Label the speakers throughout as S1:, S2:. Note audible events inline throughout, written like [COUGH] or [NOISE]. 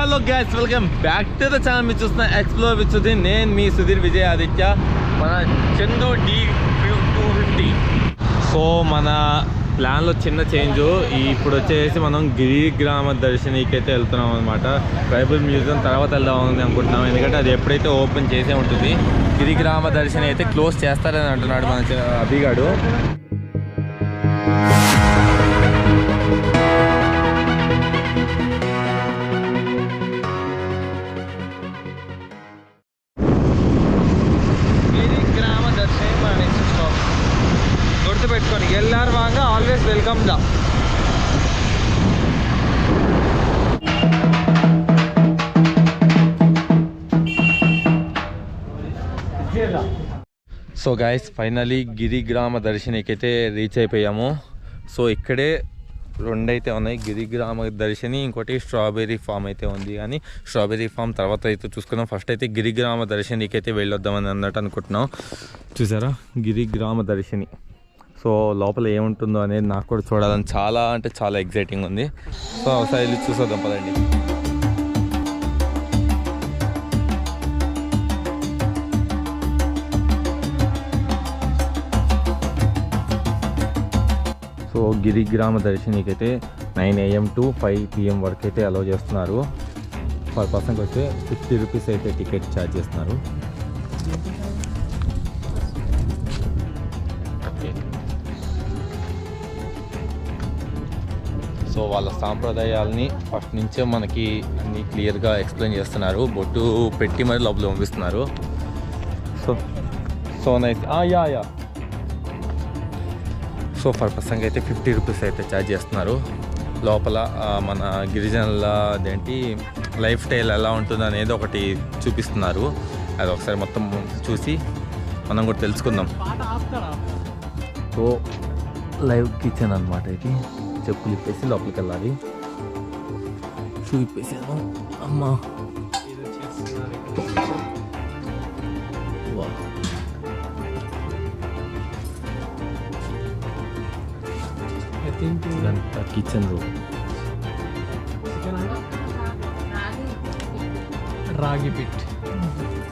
S1: Hello guys welcome back to the channel మీరు చూస్తున్న explore with Sudheer నేను మీ సుధీర్ విజయ్ ఆదిత్య మన Chandu D two fifty so మన ప్లాన్లో చిన్న చేంజ్ ఇప్పుడు వచ్చేసి మనం గిరి గ్రామ దర్శనీకి అయితే వెళ్తున్నాం అనమాట ట్రైబల్ మ్యూజియం తర్వాత వెళ్దామని అనుకుంటున్నాం. ఎందుకంటే అది ఎప్పుడైతే ఓపెన్ చేసే ఉంటుంది గిరి గ్రామ దర్శనం అయితే క్లోజ్ చేస్తారని అంటున్నాడు మన అభిగాడు. వెల్కమ్ దా so guys finally Girigrama Grama reach అయిపోయాము. సో ఇక్కడే రెండైతే ఉన్నాయి. గిరిగ్రామ దర్శని ఇంకోటి స్ట్రాబెర్రీ ఫామ్ అయితే ఉంది. కానీ స్ట్రాబెర్రీ ఫామ్ తర్వాత అయితే చూసుకుందాం. ఫస్ట్ అయితే గిరిగ్రామ గ్రామ వెళ్ళొద్దామని అన్నట్టు అనుకుంటున్నాం. చూసారా? గిరిగ్రామ దర్శని సో లోపల ఏముంటుందో అనేది నాకు కూడా చూడాలని చాలా అంటే చాలా ఎగ్జైటింగ్ ఉంది. సో ఒకసారి వెళ్ళి చూసొద్దాం పదండి. సో గిరిగ్రామ గ్రామ అయితే nine AM to five PM వరకు అయితే అలౌ చేస్తున్నారు. పర్ పర్సన్కి వచ్చి ఫిఫ్టీ రూపీస్ అయితే టికెట్ ఛార్జ్ చేస్తున్నారు. సో వాళ్ళ సాంప్రదాయాల్ని ఫస్ట్ నుంచే మనకి అన్ని క్లియర్గా ఎక్స్ప్లెయిన్ చేస్తున్నారు. బొట్టు పెట్టి మరి లోపల పంపిస్తున్నారు. So so nice. Yeah yeah. So per పర్సన్కి అయితే ఫిఫ్టీ రూపీస్ అయితే ఛార్జ్ చేస్తున్నారు. లోపల మన గిరిజనుల అదేంటి లైఫ్ స్టైల్ ఎలా ఉంటుంది అనేది ఒకటి చూపిస్తున్నారు. అది ఒకసారి మొత్తం చూసి మనం కూడా తెలుసుకుందాం. సో లైవ్ కిచెన్ అనమాట ఇది. చెప్పులు ఇప్పేసి లోపలికి వెళ్ళాలి షూ ఇప్పేసాను అమ్మా ఇదంతా కిచెన్ రూమ్.
S2: రాగి పిట్.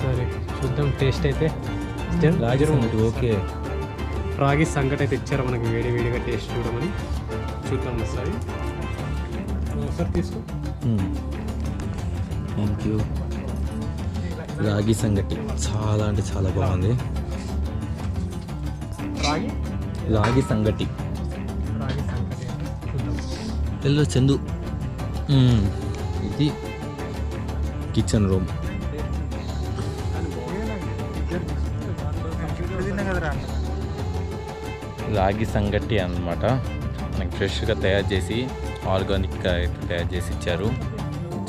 S2: సరే చూద్దాం టేస్ట్ అయితే.
S1: ఓకే
S2: రాగి సంగటి అయితే ఇచ్చారు మనకి వేడి వేడిగా టేస్ట్ చూడమని. చూద్దాం ఒకసారి ఒకసారి తీసుకో.
S1: థ్యాంక్ యూ రాగి సంగటి. చాలా అంటే చాలా బాగుంది.
S2: రాగి?
S1: సంగటి. ఎల్లో చందు. ఇది కిచెన్ రూమ్ రాగి సంగటి అన్నమాట. మనకి ఫ్రెష్గా తయారు చేసి ఆర్గానిక్గా అయితే తయారు చేసి ఇచ్చారు.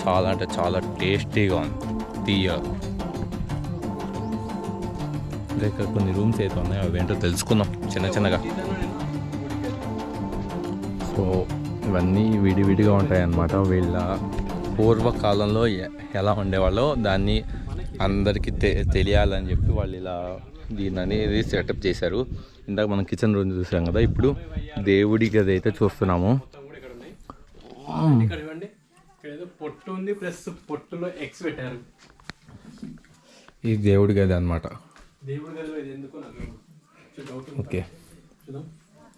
S1: చాలా అంటే చాలా టేస్టీగా ఉంది. తీయ. ఇంకా ఇక్కడ కొన్ని రూమ్స్ అయితే ఉన్నాయి అవి ఏంటో తెలుసుకుందాం చిన్న చిన్నగా. సో ఇవన్నీ విడివిడిగా ఉంటాయన్నమాట. వీళ్ళ పూర్వకాలంలో ఎలా ఉండేవాళ్ళో దాన్ని అందరికీ తె తెలియాలని చెప్పి వాళ్ళు ఇలా దీన్ని అనేది సెటప్ చేశారు. ఇందాక మనం కిచెన్ రూమ్ చూసాం కదా ఇప్పుడు దేవుడి గది అయితే చూస్తున్నాము.
S2: పొట్టు ఉంది ప్లస్ పొట్టులో ఎగ్స్ పెట్టారు
S1: ఈ దేవుడి గది అనమాట
S2: దేవుడి గదిలో ఇది ఎందుకు నాకు డౌట్
S1: ఓకే.
S2: చూద్దాం.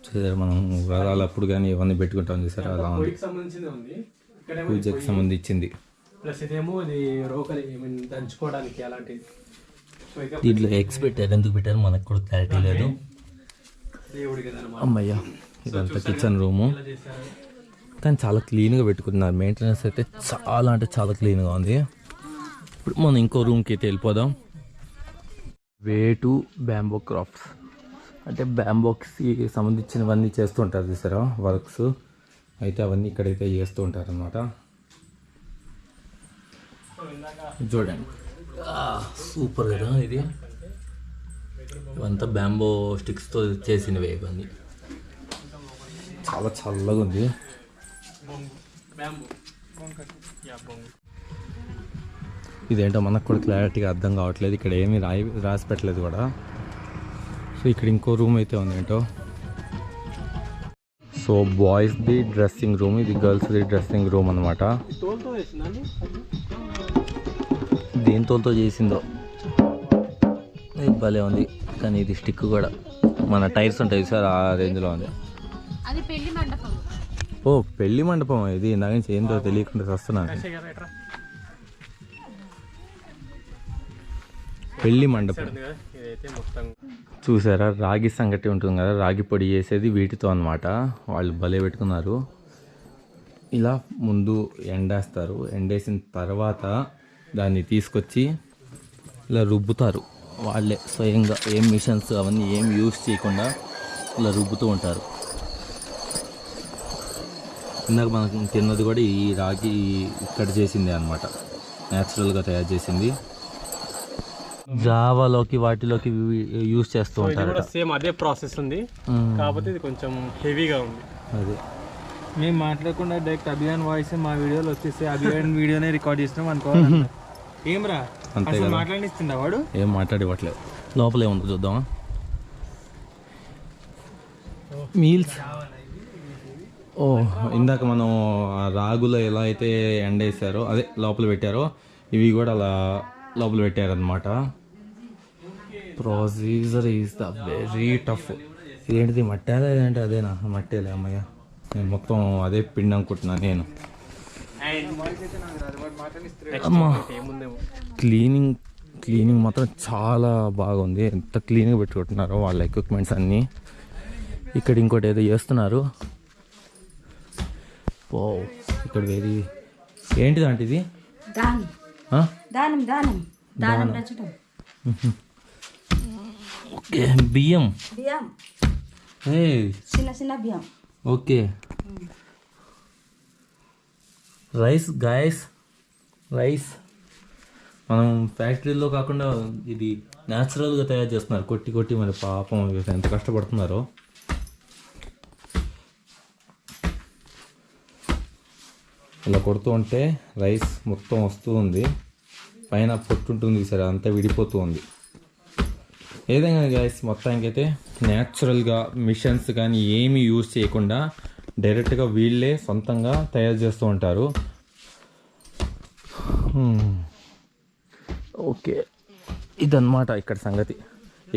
S1: చూసారు మనం వరాలు అప్పుడు కానీ ఇవన్నీ పెట్టుకుంటాం చూసారా? అలా ఉంది.
S2: పొయ్యికి సంబంధించింది ఉంది ఇక్కడ
S1: పూజకి సంబంధించింది.
S2: ప్లస్ ఇదేమో ఇది రోకలి దంచుకోవడానికి అలాంటిది.
S1: దీంట్లో ఎగ్స్ పెట్టారు ఎందుకు పెట్టారు మనకు కూడా క్లారిటీ లేదు. అమ్మయ్య ఇదంతా కిచెన్ రూము కానీ చాలా క్లీన్గా పెట్టుకున్నారు మెయింటెనెన్స్ అయితే చాలా అంటే చాలా క్లీన్గా ఉంది. ఇప్పుడు మనం ఇంకో రూమ్కి అయితే వెళ్ళిపోదాం. వే టు బ్యాంబో క్రాఫ్ట్స్ అంటే బ్యాంబోక్స్కి సంబంధించినవన్నీ చేస్తుంటారు చూసారా? వర్క్స్ అయితే అవన్నీ ఇక్కడైతే చేస్తూ ఉంటారు అనమాట చూడండి. సూపర్ కదా ఇది. ఇవంతా బ్యాంబో స్టిక్స్తో చేసినవే ఇవన్నీ. చాలా చల్లగా ఉంది. ఇదేంటో మనకు కూడా క్లారిటీగా అర్థం కావట్లేదు. ఇక్కడ ఏమీ రాయి రాసి పెట్టలేదు కూడా. సో ఇక్కడ ఇంకో రూమ్ అయితే ఉంది ఏంటో. సో సో బాయ్స్ది డ్రెస్సింగ్ రూమ్ ఇది గర్ల్స్ది డ్రెస్సింగ్ రూమ్ అనమాట
S2: తోలుతో
S1: దేంతోతో చేసిందో. ఇది భలే ఉంది. కానీ ఇది స్టిక్ కూడా. మన టైర్స్ ఉంటాయి సార్ ఆ రేంజ్లో ఉంది.
S3: అది పెళ్ళి మండపం.
S1: ఓ పెళ్ళి మండపం ఇది. ఇందాక నుంచి ఏందో తెలియకుండా వస్తున్నాను పెళ్ళి మండపం. చూసారా? రాగి సంగటి ఉంటుంది కదా రాగి పొడి చేసేది వీటితో అన్నమాట. వాళ్ళు భలే పెట్టుకున్నారు. ఇలా ముందు ఎండేస్తారు. ఎండేసిన తర్వాత దాన్ని తీసుకొచ్చి ఇలా రుబ్బుతారు. వాళ్ళే స్వయంగా ఏం మిషన్స్ అవన్నీ ఏం యూస్ చేయకుండా ఇలా రుబ్బుతూ ఉంటారు. ఇందాక మనకు తిన్నది కూడా ఈ రాగి ఇక్కడ చేసిందే అనమాట న్యాచురల్గా తయారు చేసింది. జావాలోకి వాటిలోకి యూస్ చేస్తూ
S2: ఇది
S1: ఉంటారు
S2: కూడా సేమ్ అదే ప్రాసెస్ ఉంది. కాకపోతే ఇది కొంచెం హెవీగా ఉంది.
S1: అదే.
S4: మేము మాట్లాడకుండా డైరెక్ట్ అభియాన్ వాయిస్ మా వీడియోలో వచ్చేసి అభియాన్ వీడియోనే రికార్డ్ చేసినాం అనుకో [LAUGHS] ఏమ్రా?
S1: అంతే
S4: అసలు
S1: కదా.
S4: మాట్లాడిస్తుందా వాడు?
S1: ఏం మాట్లాడివ్వట్లేదు. లోపల చూద్దామా? మీల్స్. ఓ ఇందాక మనం రాగులో ఎలా అయితే ఎండేసారో అదే లోపల పెట్టారో ఇవి కూడా అలా లోపల పెట్టారనమాట procedure is the very tough ఇదేంటిది మట్టేలా లేదంటే అదేనా? మట్టేలే అమ్మయ్య. నేను మొత్తం అదే పిండి అనుకుంటున్నాను నేను. క్లీనింగ్ క్లీనింగ్ మాత్రం చాలా బాగుంది. ఎంత క్లీన్గా పెట్టుకుంటున్నారో వాళ్ళ ఎక్విప్మెంట్స్ అన్నీ. ఇక్కడ ఇంకోటి ఏదో చేస్తున్నారు. ఓ ఇక్కడ వేరే. ఏంటిది అంటే ఇది?
S3: దానం.
S1: ఆ?
S3: దానం దానం. దానం పెంచడం.
S1: ఓకే బియ్యం.
S3: బియ్యం. చిన్న చిన్న బియ్యం.
S1: ఓకే. Rice guys rice. మనం ఫ్యాక్టరీలో కాకుండా ఇది న్యాచురల్గా తయారు చేస్తున్నారు. కొట్టి కొట్టి మరి పాపం ఎంత కష్టపడుతున్నారో. ఇలా కొడుతూ ఉంటే రైస్ మొత్తం వస్తూ ఉంది. పైన పొట్టు ఉంటుంది సరే అంతా విడిపోతూ ఉంది. ఏదైనా గాయస్ మొత్తానికైతే న్యాచురల్గా మిషన్స్ కానీ ఏమీ యూజ్ చేయకుండా డైరెక్ట్గా వీళ్ళే సొంతంగా తయారు చేస్తూ ఉంటారు. ఓకే ఇదన్నమాట ఇక్కడ సంగతి.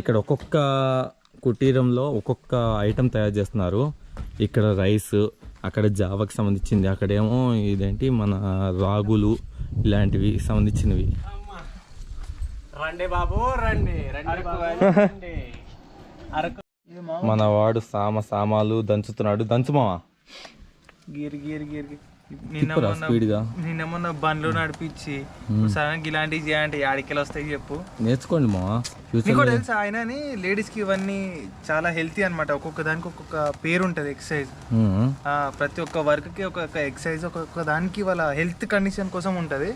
S1: ఇక్కడ ఒక్కొక్క కుటీరంలో ఒక్కొక్క ఐటెం తయారు చేస్తున్నారు. ఇక్కడ రైస్ అక్కడ జావాకి సంబంధించింది. అక్కడేమో ఇదేంటి? మన రాగులు ఇలాంటివి సంబంధించినవి.
S2: రండి బాబు రండి. రండి బాబు రండి. అరకు
S1: మన వాడు సామ సామాలు దంచుతున్నాడు. దంచుమావా
S4: గిరి గిరి గిరి. నిన్న బండ్లు నడిపించి సడన్ ఇలాంటివి చేయాలంటే ఆడికెళ్ళి వస్తాయి చెప్పు.
S1: నేర్చుకోండి
S4: తెలుసా ఆయన లేడీస్కి ఇవన్నీ చాలా హెల్తీ అన్నమాట. ఒక్కొక్క దానికి ఒక్కొక్క పేరు ఉంటది ఎక్సర్సైజ్ ప్రతి ఒక్క వర్క్కి ఒక్కొక్క ఎక్సర్సైజ్ ఒక్కొక్క దానికి వాళ్ళ హెల్త్ కండిషన్ కోసం ఉంటది.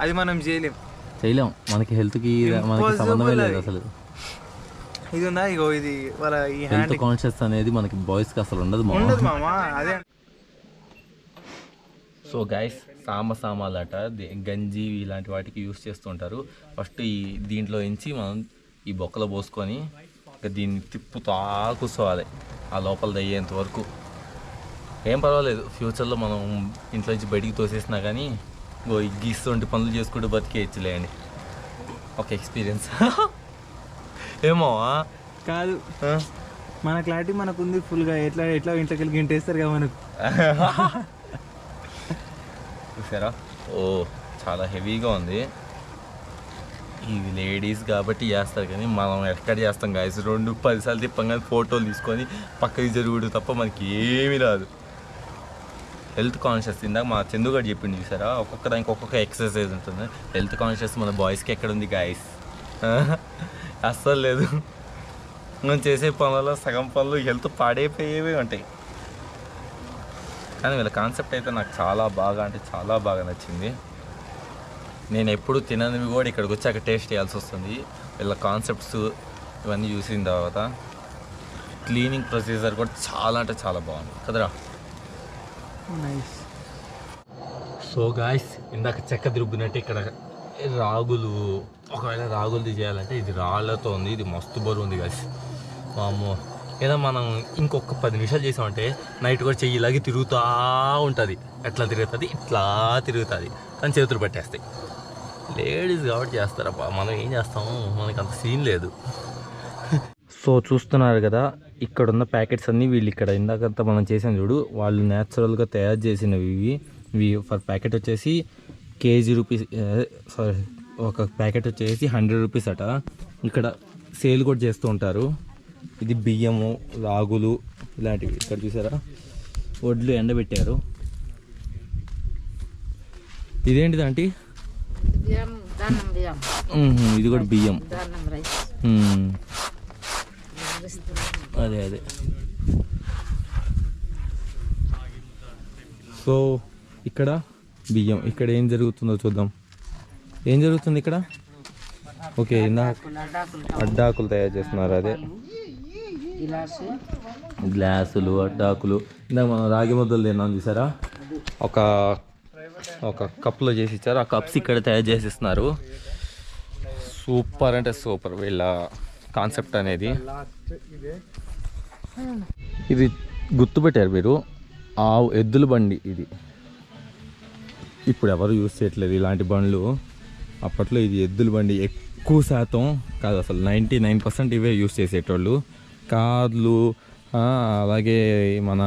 S4: అది మనం చేయలేం.
S1: చేయలేం. మనకి హెల్త్కి మనకి
S4: Impossible
S1: సంబంధమే లేదు. అసలు.
S4: ఇది ఉందా ఇగో ఇది వాళ్ళ ఈ
S1: హెల్త్
S4: హ్యాండ్
S1: కాన్షియస్ అనేది మనకి బాయ్స్కి అసలు ఉండదు
S4: ఉండదు మామ అదే.
S1: సో గైస్ సామ సామాలట గంజి ఇలాంటి వాటికి యూస్ చేస్తుంటారు. ఫస్ట్ ఈ దీంట్లో ఎంచి మనం ఈ బొక్కలో పోసుకొని దీన్ని తిప్పుతా కూర్చోవాలి. ఆ లోపల అయ్యేంత వరకు. ఏం పర్వాలేదు. ఫ్యూచర్లో మనం ఇంట్లో నుంచి బయటికి తోసేసినా కానీ గో గీస్తుంటే పనులు చేసుకుంటూ బతికేయచ్చులేండి. ఒక ఎక్స్పీరియన్స్. [LAUGHS] ఏమో
S4: కాదు. మన క్లారిటీ మనకు ఉంది ఫుల్గా ఎట్లా ఎట్లా ఇంట్లోకి వెళ్ళి గింటేస్తారు కదా మనకు. [LAUGHS]
S1: చూసారా? ఓ చాలా హెవీగా ఉంది. ఇవి లేడీస్ కాబట్టి చేస్తారు కానీ మనం ఎక్కడ చేస్తాం గాయస్ రెండు పదిసార్లు తిప్పం కానీ ఫోటోలు తీసుకొని పక్కకి జరుగుడు తప్ప మనకి ఏమీ రాదు. హెల్త్ కాన్షియస్ ఇందాక మా చందు గారు చెప్పింది చూసారా? ఒక్కొక్క దానికి ఒక్కొక్క ఎక్సర్సైజ్ ఉంటుంది. హెల్త్ కాన్షియస్ మన బాయ్స్కి ఎక్కడ ఉంది గాయస్ [LAUGHS] అస్సలు లేదు. మనం చేసే పనులలో సగం పనులు హెల్త్ పాడైపోయేవి ఉంటాయి. కానీ వీళ్ళ కాన్సెప్ట్ అయితే నాకు చాలా బాగా అంటే చాలా బాగా నచ్చింది. నేను ఎప్పుడు తిననివి కూడా ఇక్కడికి వచ్చాక టేస్ట్ చేయాల్సి వస్తుంది. వీళ్ళ కాన్సెప్ట్స్ ఇవన్నీ చూసిన తర్వాత క్లీనింగ్ ప్రొసీజర్ కూడా చాలా అంటే చాలా బాగుంది. కదరా?
S4: నైస్.
S1: సో గాయస్ ఇందాక చెక్క తిరుగుతున్నట్టు ఇక్కడ రాగులు ఒకవేళ రాగులది చేయాలంటే ఇది రాళ్ళతో ఉంది. ఇది మస్తు బరువు ఉంది గాయస్. వామ్మో. ఏదో మనం ఇంకొక పది నిమిషాలు చేసామంటే నైట్ కూడా చెయ్యి ఇలాగే తిరుగుతూ ఉంటుంది. ఎట్లా తిరుగుతుంది? ఇట్లా తిరుగుతుంది. కానీ చేతులు పట్టేస్తాయి. లేడీస్ కాబట్టి చేస్తారబ్బా. మనం ఏం చేస్తాము మనకి అంత సీన్ లేదు. సో చూస్తున్నారు కదా ఇక్కడ ఉన్న ప్యాకెట్స్ అన్నీ వీళ్ళు ఇక్కడ ఇందాకంతా మనం చేసాం చూడు. వాళ్ళు న్యాచురల్గా తయారు చేసినవి ఇవి. ఇవి ఫర్ ప్యాకెట్ వచ్చేసి కేజీ రూపీస్ సారీ ఒక ప్యాకెట్ వచ్చేసి హండ్రెడ్ రూపీస్ అట. ఇక్కడ సేల్ కూడా చేస్తూ ఉంటారు. ఇది బియ్యము రాగులు ఇలాంటివి. ఇక్కడ చూసారా? వడ్లు ఎండబెట్టారు. ఇదేంటిది ఆంటీ? ఇది కూడా బియ్యం. అదే అదే. సో ఇక్కడ బియ్యం. ఇక్కడ ఏం జరుగుతుందో చూద్దాం. ఏం జరుగుతుంది ఇక్కడ? ఓకే ఇందా అడ్డాకులు తయారు చేస్తున్నారు అదే. గ్లాసులు అడ్డాకులు. ఇందాక మనం రాగి ముద్దలు తిన్నాం చూసారా? ఒక ఒక కప్లో చేసి ఇచ్చారు. ఆ కప్స్ ఇక్కడ తయారు చేసి ఇస్తున్నారు సూపర్ అంటే సూపర్ వీళ్ళ కాన్సెప్ట్ అనేది. ఇది గుర్తుపెట్టారు మీరు. ఆవు ఎద్దుల బండి ఇది. ఇప్పుడు ఎవరు యూజ్ చేయట్లేదు ఇలాంటి బండ్లు. అప్పట్లో ఇది ఎద్దుల బండి ఎక్కువ శాతం కాదు అసలు నైంటీ నైన్ పర్సెంట్ ఇవే యూస్ చేసేటోళ్ళు. కార్లు అలాగే మన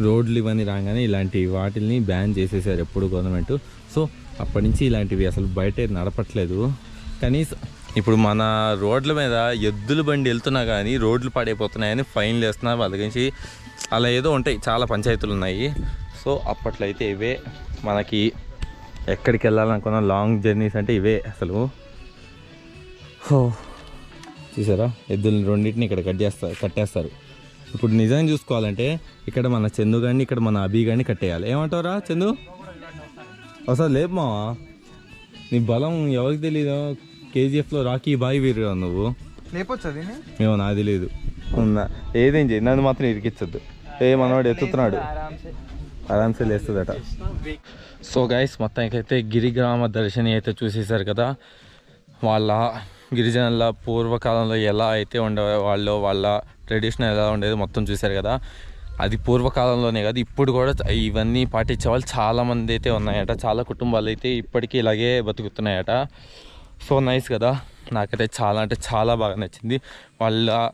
S1: రోడ్లు ఇవన్నీ రాగానే ఇలాంటి వాటిల్ని బ్యాన్ చేసేసారు ఎప్పుడు గవర్నమెంట్ సో అప్పటి నుంచి ఇలాంటివి అసలు బయట నడపట్లేదు. కనీసం ఇప్పుడు మన రోడ్ల మీద ఎద్దుల బండి వెళ్తున్నా కానీ రోడ్లు పాడైపోతున్నాయని ఫైన్లు వేస్తున్నారు వాళ్ళ గురించి అలా ఏదో ఉంటాయి చాలా పంచాయతీలు ఉన్నాయి. సో అప్పట్లో అయితే ఇవే మనకి ఎక్కడికి వెళ్ళాలనుకున్న లాంగ్ జర్నీస్ అంటే ఇవే అసలు. హో. చూసారా? ఎద్దులని రెండింటిని ఇక్కడ కట్ చేస్తారు కట్టేస్తారు. ఇప్పుడు నిజంగా చూసుకోవాలంటే ఇక్కడ మన చందు గారిని ఇక్కడ మన అభి గారిని కట్టేయాలి. ఏమంటావురా చందు? ఒకసారి లేపు మావా. నీ బలం ఎవరికి తెలీదు? కేజీఎఫ్లో రాకీ బాయ్ వీరు నువ్వు.
S4: లేపొచ్చు అది
S1: ఏమో నాకు తెలియదు ఉన్నా ఏదేం చేయి? నన్ను మాత్రం ఇరికిచ్చద్దు. ఏ మనవాడు ఎత్తుతున్నాడు. ఆరామ్సే లేస్తుందట. సో గైస్ మొత్తానికైతే గిరిగ్రామ దర్శని అయితే చూసేశారు కదా. వాళ్ళ గిరిజనుల పూర్వకాలంలో ఎలా అయితే ఉండే వాళ్ళు వాళ్ళ ట్రెడిషన్ ఎలా ఉండేది మొత్తం చూశారు కదా. అది పూర్వకాలంలోనే కాదు ఇప్పుడు కూడా ఇవన్నీ పాటించే వాళ్ళు చాలామంది అయితే ఉన్నాయట చాలా కుటుంబాలు అయితే ఇప్పటికీ ఇలాగే బతుకుతున్నాయట. సో నైస్ కదా. నాకైతే చాలా అంటే చాలా బాగా నచ్చింది. వాళ్ళ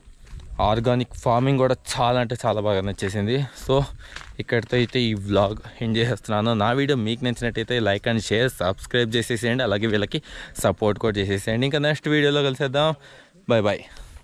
S1: ఆర్గానిక్ ఫార్మింగ్ కూడా చాలా అంటే చాలా బాగా నచ్చేసింది. సో ఇక్కడితో అయితే ఈ వ్లాగ్ ఎంజాయ్ చేస్తున్నాను. నా వీడియో మీకు నచ్చినట్టయితే లైక్ అండ్ షేర్ సబ్స్క్రైబ్ చేసేసేయండి. అలాగే వీళ్ళకి సపోర్ట్ కూడా చేసేసేయండి. ఇంకా నెక్స్ట్ వీడియోలో కలిసేద్దాం. Bye bye